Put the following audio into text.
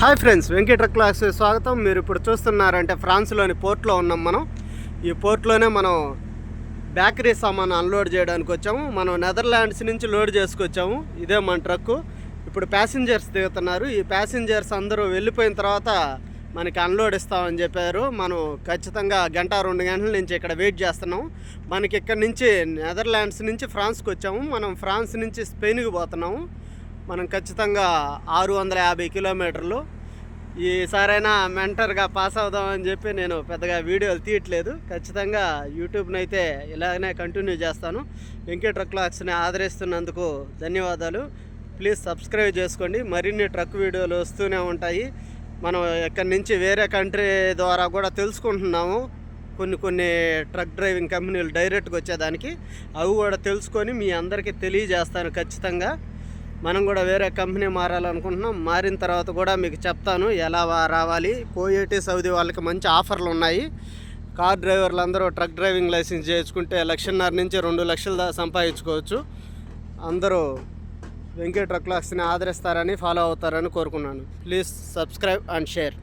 Hi friends Venkata class స్వాగతం. మీరు ఇప్పుడు చూస్తున్నారంటే ఫ్రాన్స్లోని పోర్ట్లో ఉన్నాం మనం. ఈ పోర్ట్లోనే మనం బేకరీ సామాన్ అన్లోడ్ చేయడానికి వచ్చాము. మనం నెదర్లాండ్స్ నుంచి లోడ్ చేసుకొచ్చాము. ఇదే మన ట్రక్కు ఇప్పుడు ప్యాసింజర్స్ దిగుతున్నారు. ఈ ప్యాసింజర్స్ అందరూ వెళ్ళిపోయిన తర్వాత మనకి అన్లోడ్ ఇస్తామని చెప్పారు. మనం ఖచ్చితంగా గంట రెండు గంటల నుంచి ఇక్కడ వెయిట్ చేస్తున్నాం. మనకి ఇక్కడ నుంచి నెదర్లాండ్స్ నుంచి ఫ్రాన్స్కి వచ్చాము. మనం ఫ్రాన్స్ నుంచి స్పెయిన్కి పోతున్నాము. మనం ఖచ్చితంగా ఆరు వందల యాభై కిలోమీటర్లు ఈసారైనా మెంటర్గా పాస్ అవుదామని చెప్పి నేను పెద్దగా వీడియోలు తీయట్లేదు. ఖచ్చితంగా యూట్యూబ్ని అయితే ఇలాగనే కంటిన్యూ చేస్తాను. వెంకట ట్రక్ లాక్స్ని ఆదరిస్తున్నందుకు ధన్యవాదాలు. ప్లీజ్ సబ్స్క్రైబ్ చేసుకోండి. మరిన్ని ట్రక్ వీడియోలు వస్తూనే ఉంటాయి. మనం ఇక్కడి నుంచి వేరే కంట్రీ ద్వారా కూడా తెలుసుకుంటున్నాము. కొన్ని కొన్ని ట్రక్ డ్రైవింగ్ కంపెనీలు డైరెక్ట్గా వచ్చేదానికి. అవి కూడా తెలుసుకొని మీ అందరికీ తెలియజేస్తాను ఖచ్చితంగా. మనం కూడా వేరే కంపెనీ మారాలనుకుంటున్నాం. మారిన తర్వాత కూడా మీకు చెప్తాను ఎలా రావాలి. కోయేటి సౌదీ వాళ్ళకి మంచి ఆఫర్లు ఉన్నాయి. కార్ డ్రైవర్లు అందరూ ట్రక్ డ్రైవింగ్ లైసెన్స్ చేసుకుంటే లక్షన్నర నుంచి రెండు లక్షలు దా సంపాదించుకోవచ్చు. అందరూ వెంకట ట్రక్ లాక్స్ని ఆదరిస్తారని ఫాలో అవుతారని కోరుకున్నాను. Please subscribe and share.